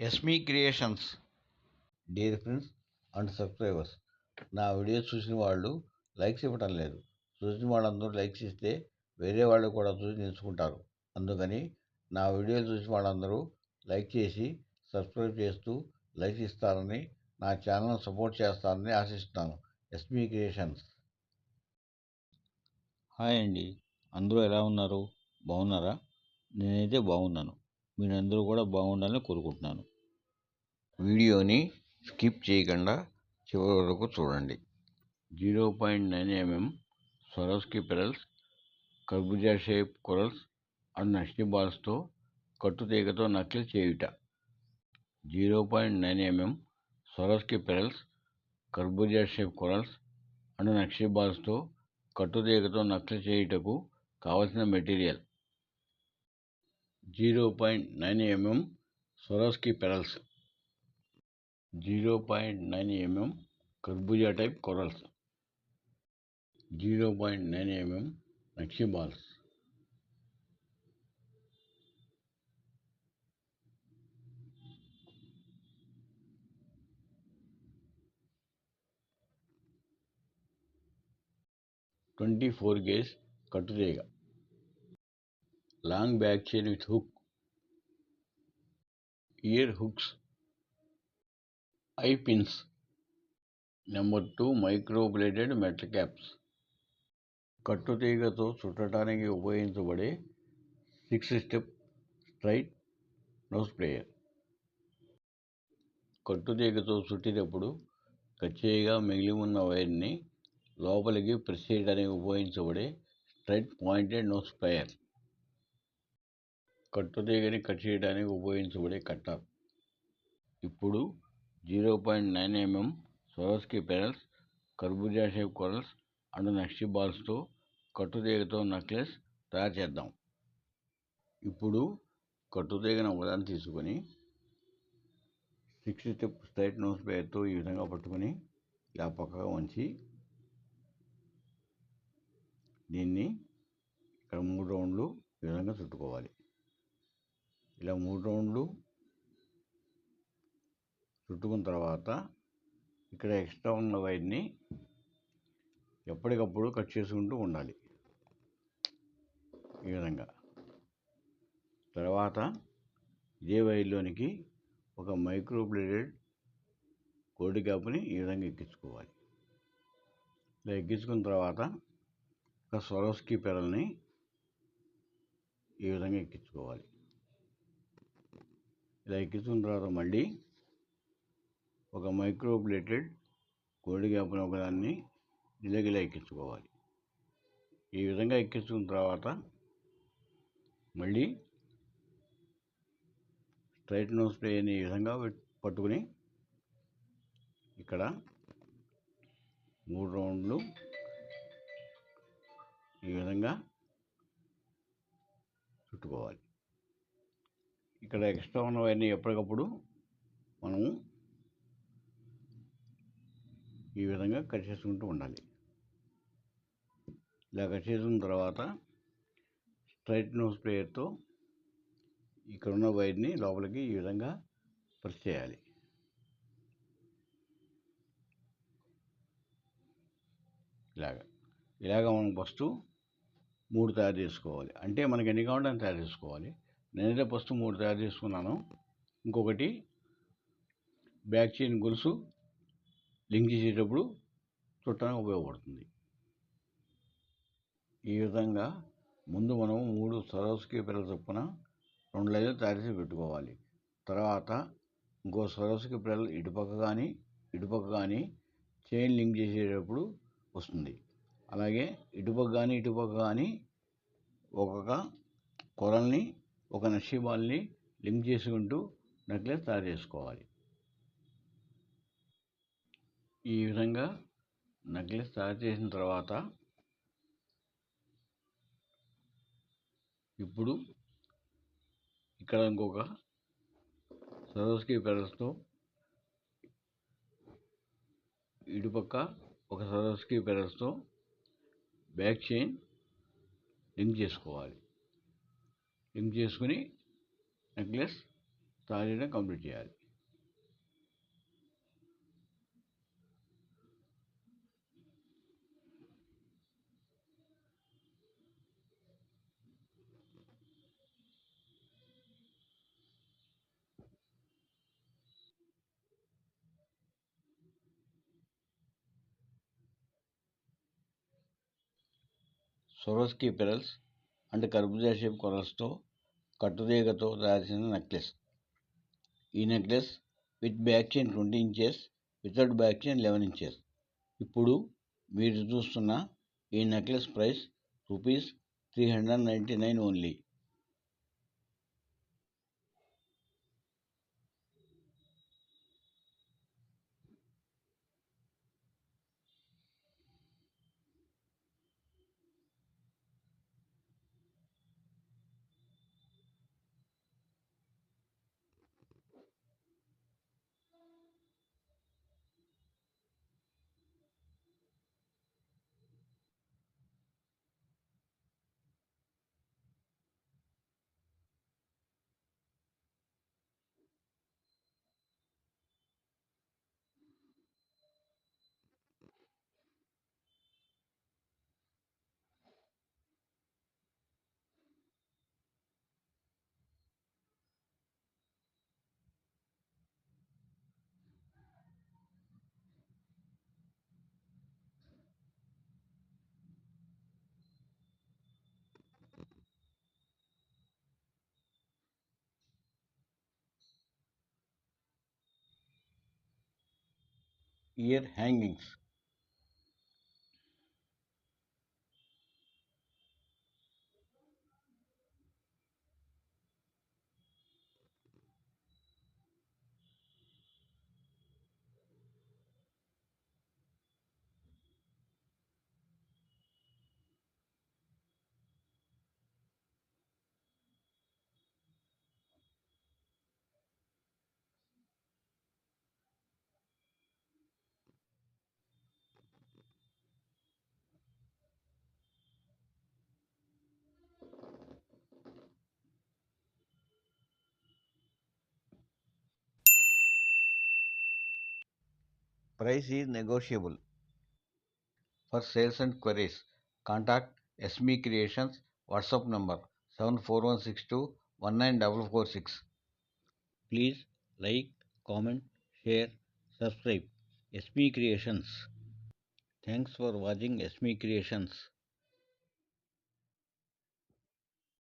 Esmi creations. Dear friends and subscribers నా video చూసిన వాళ్ళు లైక్స్ ఇవ్వటం లేదు. చూసిన వాళ్ళందరూ లైక్స్ ఇస్తే వేరే వాళ్ళు కూడా చూసి నేర్చుకుంటారు. అందుకని నా వీడియోలు చూసిన వాళ్ళందరూ లైక్ చేసి సబ్స్క్రైబ్ చేస్తూ లైక్ ఇస్తారని నా ఛానల్ సపోర్ట్ చేస్తారని ఆశిస్తున్నాను. ఎస్మి క్రియేషన్స్. హాయ్ అండి. అందరూ ఎలా ఉన్నారు? బాగున్నారా? నేనైతే బాగున్నాను. మీరందరూ కూడా బాగుండాలని కోరుకుంటున్నాను. వీడియోని స్కిప్ చేయకుండా చివరి వరకు చూడండి. Zero point nine mm Swarovski pearls కర్బుజా షేప్ కొరల్స్ అండ్ నష్టి బాల్స్తో కట్టుతీగతో నకిలీ చేయుట. Zero point nine mm Swarovski pearls కర్బుజా షేప్ కొరల్స్ అండ్ నక్షి బాల్స్తో కట్టుతీగతో నకిలీ చేయుటకు కావలసిన material. Zero point nine mm Swarovski pearls zero point nine mm కర్బూజా type corals zero point nine mm nakshi balls twenty four gauge కట్టుతీగ long back chain with hook ear hooks eye pins number two micro bladed metal caps కట్టుతీగతో చుట్టడానికి ఉపయోగించబడే six step straight nose plier కట్టుతీగతో చుట్టేటప్పుడు కచ్చేయిగా మిగిలి ఉన్న వైర్ని లోపలికి press చేయడానికి ఉపయోగించబడే స్ట్రైట్ పాయింటెడ్ నోస్ ప్లేయర్ కట్టుతీగని కట్ చేయడానికి ఉపయోగించబడే కట్టర్ ఇప్పుడు zero point nine mm Swarovski pearls కర్బూజా షేప్ కొరల్స్ అండ్ నక్షి బాల్స్తో కట్టుతీగతో నెక్లెస్ తయారు చేద్దాం. ఇప్పుడు కట్టుతీగను ఒకదాన్ని తీసుకొని సిక్స్ స్టెప్ స్ట్రైట్ నోస్ పేరుతో ఈ విధంగా పట్టుకొని ఇలా పక్కగా ఉంచి దీన్ని ఇక్కడ మూడు రౌండ్లు ఈ విధంగా చుట్టుకోవాలి. ఇలా మూడు రౌండ్లు చుట్టుకున్న తర్వాత ఇక్కడ ఎక్స్ట్రా ఉన్న వైర్ని ఎప్పటికప్పుడు కట్ చేసుకుంటూ ఉండాలి. ఈ విధంగా. తర్వాత ఇదే వైర్లోనికి ఒక మైక్రో బ్లేడెడ్ కోడి క్యాప్ని ఈ విధంగా ఎక్కించుకోవాలి. ఇలా ఎక్కించుకున్న తర్వాత ఒక సొరస్కి పెరల్ని ఈ విధంగా ఎక్కించుకోవాలి. ఇలా ఎక్కించుకున్న తర్వాత మళ్ళీ ఒక మైక్రోప్లేటెడ్ కోడి గ్యాప్ని ఒకదాన్ని నిలగిలా ఎక్కించుకోవాలి ఈ విధంగా ఎక్కించుకున్న తర్వాత మళ్ళీ స్ట్రైట్ నోస్ స్ప్రేని ఈ విధంగా పట్టుకుని ఇక్కడ మూడు రౌండ్లు ఈ విధంగా చుట్టుకోవాలి. ఇక్కడ ఎక్స్ట్రా ఉన్నవన్నీ ఎప్పటికప్పుడు మనము ఈ విధంగా కట్ చేసుకుంటూ ఉండాలి. ఇలా కట్ చేసిన తర్వాత స్ట్రైట్ నోస్ ప్లేయర్తో ఇక్కడ ఉన్న వైర్ని లోపలికి ఈ విధంగా ప్రెస్ చేయాలి. ఇలాగ ఇలాగ మనం ఫస్ట్ మూడు తయారు చేసుకోవాలి. అంటే మనకి ఎన్ని కావాలంటే తయారు చేసుకోవాలి. నేనైతే ఫస్ట్ మూడు తయారు చేసుకున్నాను. ఇంకొకటి బ్యాక్ చైన్ గొలుసు లింక్ చేసేటప్పుడు చుట్టానికి ఉపయోగపడుతుంది. ఈ విధంగా ముందు మనం మూడు సరస్కి పిల్లల చొప్పున రెండు లైన్లు తయారు చేసి పెట్టుకోవాలి. తర్వాత ఇంకో సరస్కి పిల్లలు ఇటుపక్క కానీ ఇటుపక్క కానీ చైన్ లింక్ చేసేటప్పుడు వస్తుంది. అలాగే ఇటుపక్క కానీ ఇటుపక్క కానీ ఒక్కొక్క కొరల్ని ఒక నక్షీబాల్ని లింక్ చేసుకుంటూ నెక్లెస్ తయారు చేసుకోవాలి. ఈ విధంగా నెక్లెస్ తయారు చేసిన తర్వాత ఇప్పుడు ఇక్కడ ఇంకొక సరోస్కి పెరస్తో ఇటుపక్క ఒక సరోస్కి పెరస్తో బ్యాక్ చైన్ లింక్ చేసుకోవాలి. లింక్ చేసుకుని నెక్లెస్ తారీఖున కంప్లీట్ చేయాలి. సొరోస్కి పెరల్స్ అండ్ కర్బుజా షేప్ కొరల్స్తో కట్టురేగతో రాసిన నెక్లెస్. ఈ necklace with back chain twenty inches without back chain eleven inches. ఇప్పుడు మీరు చూస్తున్న ఈ necklace price rupees three hundred ninety nine only. ear hangings. Price is negotiable. For sales and queries, contact SME Creations WhatsApp number 7416219446. Please like, comment, share, subscribe. SME Creations. Thanks for watching SME Creations.